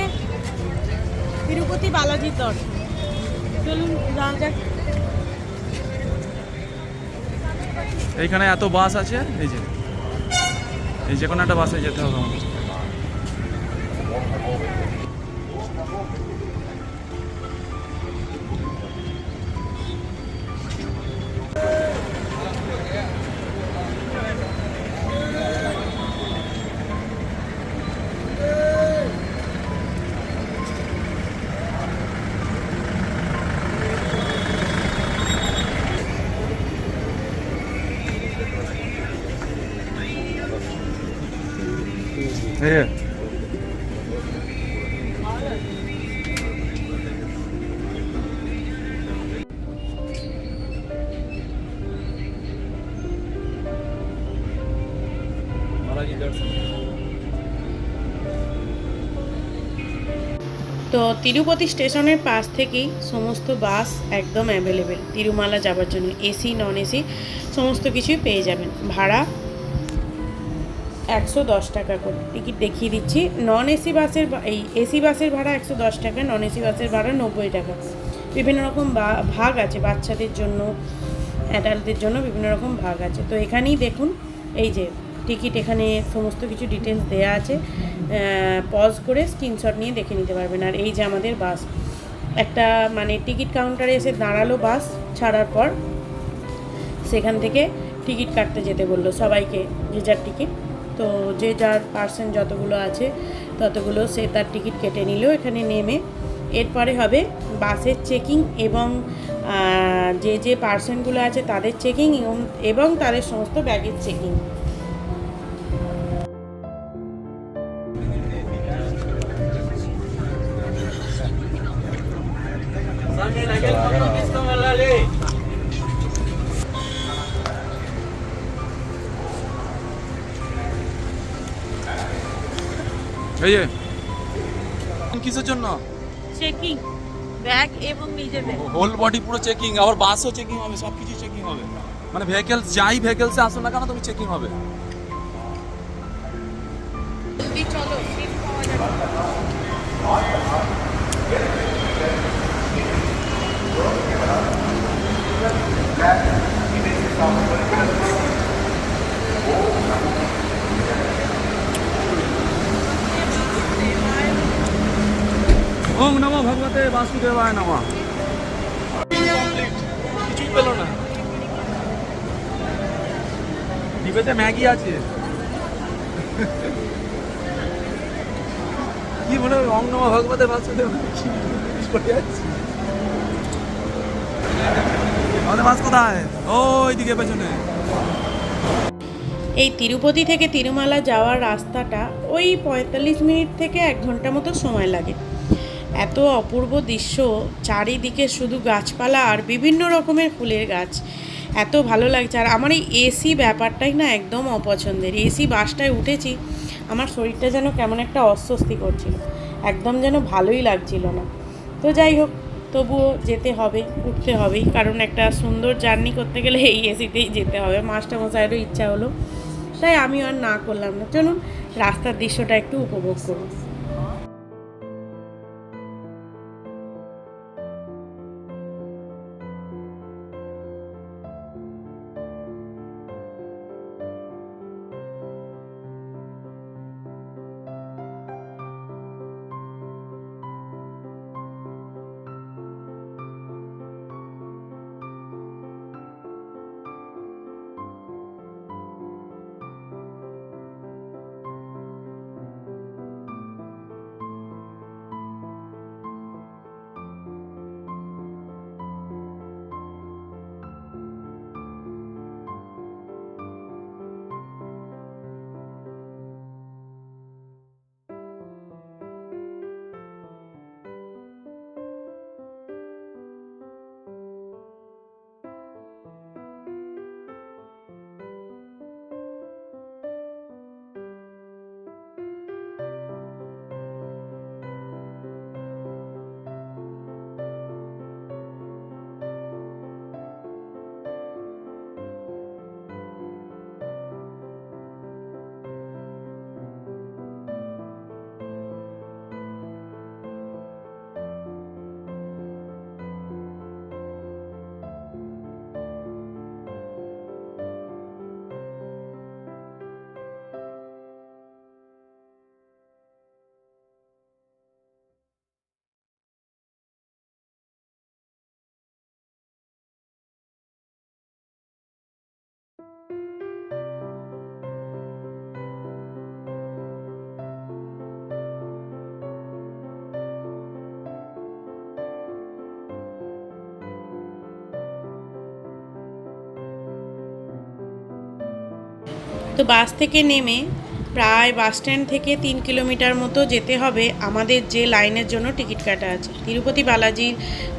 হচ্ছে তিরুপতি বালাজির দর্শন। চলুন, যাওয়া যাক। এইখানে এত বাস আছে? এই যে। এই যে কোনো একটা বাসে যেতে হবে আমাদের। দর্শন তো তিরুপতি স্টেশনের পাশ থেকেই সমস্ত বাস একদম অ্যাভেলেবেল তিরুমালা যাবার জন্য এসি নন এসি সমস্ত কিছুই পেয়ে যাবেন। ভাড়া একশো দশ টাকা করে। টিকিট দেখিয়ে দিচ্ছি। নন এসি বাসের এই এসি বাসের ভাড়া একশো দশ টাকা নন এসি বাসের ভাড়া নব্বই টাকা। বিভিন্ন রকম ভাগ আছে বাচ্চাদের জন্য অ্যাডাল্টদের জন্য বিভিন্ন রকম ভাগ আছে। তো এখানেই দেখুন, এই যে টিকিট এখানে সমস্ত কিছু ডিটেলস দেওয়া আছে। পজ করে স্ক্রিনশট নিয়ে দেখে নিতে পারবেন। আর এই যে আমাদের বাস, একটা মানে টিকিট কাউন্টারে এসে দাঁড়াল বাস ছাড়ার পর, সেখান থেকে টিকিট কাটতে যেতে বলল সবাইকে, যে যার টিকিট তো যে যার পার্সেন্ট যতগুলো আছে, ততগুলো সে তার টিকিট কেটে নিল, এখানে নেমে। এরপরে হবে বাসের চেকিং এবং যে যে পার্সেন্টগুলো আছে তাদের চেকিং এবং তাদের সমস্ত ব্যাগের চেকিং এই যে। কিসের জন্য? চেকিং ব্যাগ এবং নিজেদের হোল বডি পুরো চেকিং আবার বাসও চেকিং হবে সব কিছু চেকিং হবে। মানে ভেহিকেল যাই ভেহিকেলসে আসো না কেন তুমি চেকিং হবে। ভগবতে বাসুদেবায় নমঃ। কিছুই পেল না। ডিবেতে ম্যাগি আছে। কি বলে ওম নমো ভগবতে বাসুদেবায় কি করে যাচ্ছি। আমাদের বাস কোথায়? ওই দিকে পেছনে। এই তিরুপতি থেকে তিরুমালা যাওয়ার রাস্তাটা ওই পঁয়তাল্লিশ মিনিট থেকে এক ঘণ্টা মতো সময় লাগে। এত অপূর্ব দৃশ্য, চারিদিকে শুধু গাছপালা আর বিভিন্ন রকমের ফুলের গাছ। এত ভালো লাগছে। আর আমার এই এসি ব্যাপারটাই না একদম অপছন্দের। এসি বাসটায় উঠেছি, আমার শরীরটা যেন কেমন একটা অস্বস্তি করছিল। একদম যেন ভালোই লাগছিল না। তো যাই হোক, তবুও যেতে হবে, উঠতে হবেই। কারণ একটা সুন্দর জার্নি করতে গেলে এই এসিতেই যেতে হবে। মাস্টারমশাইয়েরও ইচ্ছা হলো। তাই আমি আর না করলাম না। চলুন, রাস্তার দৃশ্যটা একটু উপভোগ করুন। তো বাস থেকে নেমে প্রায় বাস স্ট্যান্ড থেকে তিন কিলোমিটার মতো যেতে হবে আমাদের যে লাইনের জন্য টিকিট কাটা আছে। তিরুপতি বালাজির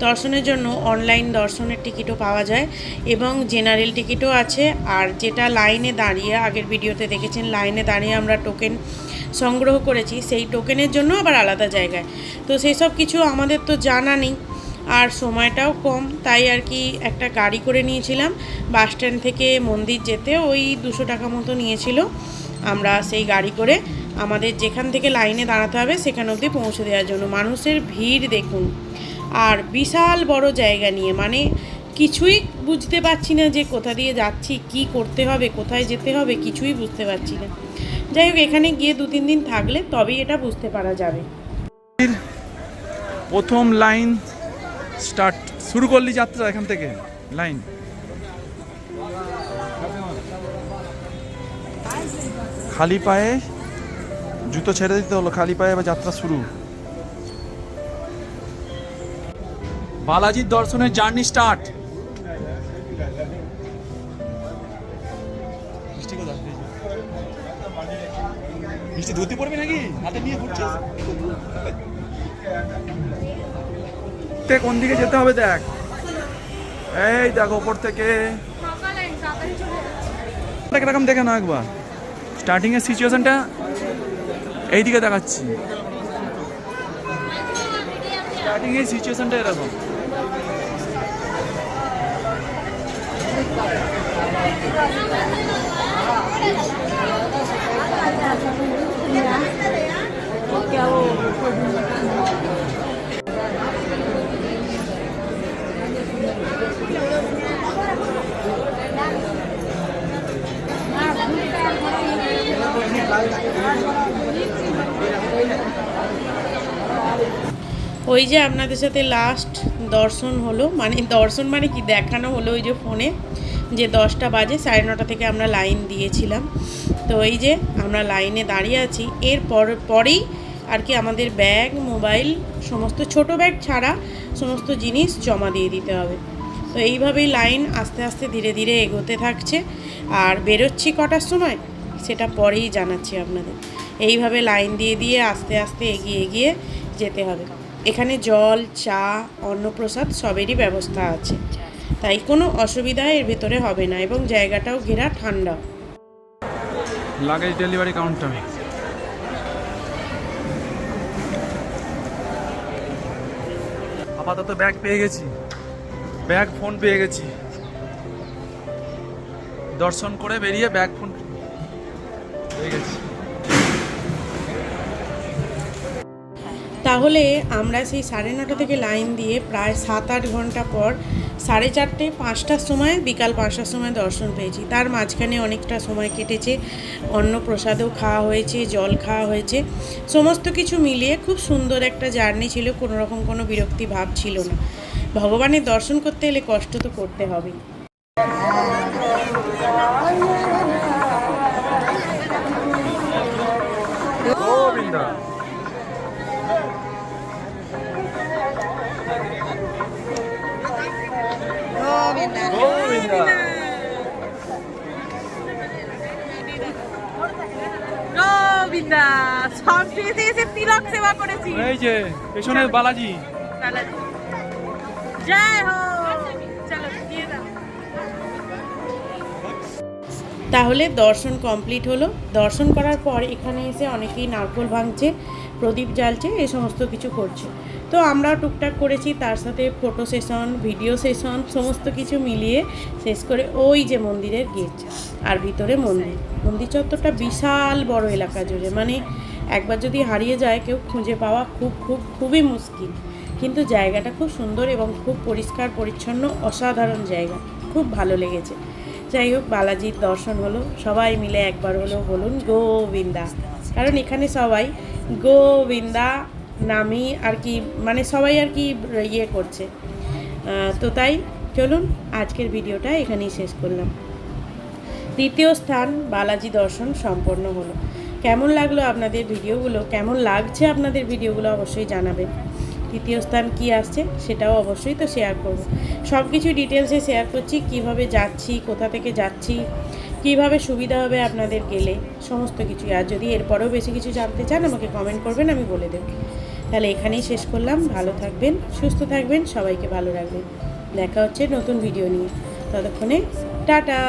দর্শনের জন্য অনলাইন দর্শনের টিকিটও পাওয়া যায় এবং জেনারেল টিকিটও আছে। আর যেটা লাইনে দাঁড়িয়ে, আগের ভিডিওতে দেখেছেন, লাইনে দাঁড়িয়ে আমরা টোকেন সংগ্রহ করেছি, সেই টোকেনের জন্য আবার আলাদা জায়গায়। তো সেই সব কিছু আমাদের তো জানা নেই। আর সময়টাও কম, তাই আর কি একটা গাড়ি করে নিয়েছিলাম। বাস স্ট্যান্ড থেকে মন্দির যেতে ওই দুশো টাকা মতো নিয়েছিল। আমরা সেই গাড়ি করে আমাদের যেখান থেকে লাইনে দাঁড়াতে হবে সেখান অবধি পৌঁছে দেওয়ার জন্য। মানুষের ভিড় দেখুন। আর বিশাল বড় জায়গা নিয়ে মানে কিছুই বুঝতে পারছি না যে কোথা দিয়ে যাচ্ছি, কি করতে হবে, কোথায় যেতে হবে, কিছুই বুঝতে পারছি না। যাই হোক, এখানে গিয়ে দু তিন দিন থাকলে তবেই এটা বুঝতে পারা যাবে। প্রথম লাইন স্টার্ট শুরু করলি যাত্রা এখান থেকে লাইন। খালি পায়ে জুতো ছেড়ে দিতে হলো খালি পায়ে এবার যাত্রা শুরু। বালাজির দর্শনের জার্নি স্টার্ট। মিষ্টি ধুতি পড়বি নাকি? হাতে নিয়ে ঘুরছিস? তে কোন দিকে যেতে হবে দেখ। এই দেখ ওপর থেকে। এরকম দেখে না একবার। স্টার্টিং এর সিচুয়েশনটা এইদিকে দেখাচ্ছি। স্টার্টিং এর সিচুয়েশনটা এরকম। ওই যে আপনাদের সাথে লাস্ট দর্শন হলো মানে দর্শন মানে কি? দেখানো হলো ওই যে ফোনে যে দশটা বাজে, সাড়ে নটা থেকে আমরা লাইন দিয়েছিলাম। তো এই যে আমরা লাইনে দাঁড়িয়ে আছি। এর পর, পরেই আর কি আমাদের ব্যাগ মোবাইল সমস্ত ছোট ব্যাগ ছাড়া সমস্ত জিনিস জমা দিয়ে দিতে হবে। তো এইভাবেই লাইন আস্তে আস্তে ধীরে ধীরে এগোতে থাকছে। আর বেরোচ্ছি কটার সময়? সেটা পরেই জানাচ্ছি আপনাদের। এইভাবে লাইন দিয়ে দিয়ে আস্তে আস্তে এগিয়ে এগিয়ে যেতে হবে। এখানে জল, চা, অন্নপ্রসাদ সবেরই ব্যবস্থা আছে। তাই কোনো অসুবিধা এর ভেতরে হবে না এবং জায়গাটাও ঘেরা ঠান্ডা। লাগেজ ডেলিভারি কাউন্টার আপাতত ব্যাগ পেয়ে গেছি। ব্যাগ ফোন পেয়ে গেছি। দর্শন করে বেরিয়ে ব্যাগ ফোন পেয়ে গেছি। তাহলে আমরা সেই সাড়ে নটা থেকে লাইন দিয়ে প্রায় সাত আট ঘণ্টা পর সাড়ে চারটে, পাঁচটার সময়, বিকাল পাঁচটার সময় দর্শন পেয়েছি। তার মাঝখানে অনেকটা সময় কেটেছে। অন্ন প্রসাদও খাওয়া হয়েছে, জল খাওয়া হয়েছে। সমস্ত কিছু মিলিয়ে খুব সুন্দর একটা জার্নি ছিল কোনো রকম কোনো বিরক্তি ভাব ছিল না। ভগবানের দর্শন করতে এলে কষ্ট তো করতে হবেই গোবিন্দা। এই যে পেছনে বালাজি। জয় হো। চলো দিয়ে দাও। তাহলে দর্শন কমপ্লিট হলো। দর্শন করার পর এখানে এসে অনেকেই নারকোল ভাঙছে প্রদীপ জ্বালছে এই সমস্ত কিছু করছে। তো আমরাও টুকটাক করেছি তার সাথে ফটো সেশন ভিডিও সেশন সমস্ত কিছু মিলিয়ে শেষ করে ওই যে মন্দিরের গেট আর ভিতরে মন্দির। মন্দির চত্বরটা বিশাল বড় এলাকা জুড়ে মানে একবার যদি হারিয়ে যায়, কেউ খুঁজে পাওয়া খুব খুব, খুবই মুশকিল। কিন্তু জায়গাটা খুব সুন্দর এবং খুব পরিষ্কার, পরিচ্ছন্ন, অসাধারণ জায়গা। খুব ভালো লেগেছে। যাই হোক, বালাজির দর্শন হলো। সবাই মিলে একবার হলো বলুন গোবিন্দা। কারণ এখানে সবাই গোবিন্দা নামই আর কি মানে সবাই আর কি ইয়ে করছে। তো তাই চলুন আজকের ভিডিওটা এখানেই শেষ করলাম। দ্বিতীয় স্থান বালাজি দর্শন সম্পন্ন হলো। কেমন লাগল আপনাদের ভিডিওগুলো? কেমন লাগছে আপনাদের ভিডিওগুলো অবশ্যই জানাবেন। তৃতীয় স্থান কি আসছে সেটাও অবশ্যই তো শেয়ার করব। সব কিছু ডিটেলসে শেয়ার করছি, কীভাবে যাচ্ছি, কোথা থেকে যাচ্ছি, কীভাবে সুবিধা হবে আপনাদের গেলে, সমস্ত কিছু আর যদি এরপরেও বেশি কিছু জানতে চান, আমাকে কমেন্ট করবেন, আমি বলে দেব। তাহলে এখানেই শেষ করলাম। ভালো থাকবেন, সুস্থ থাকবেন, সবাইকে ভালো রাখবেন। দেখা হচ্ছে নতুন ভিডিও নিয়ে। ততক্ষণে, টাটা!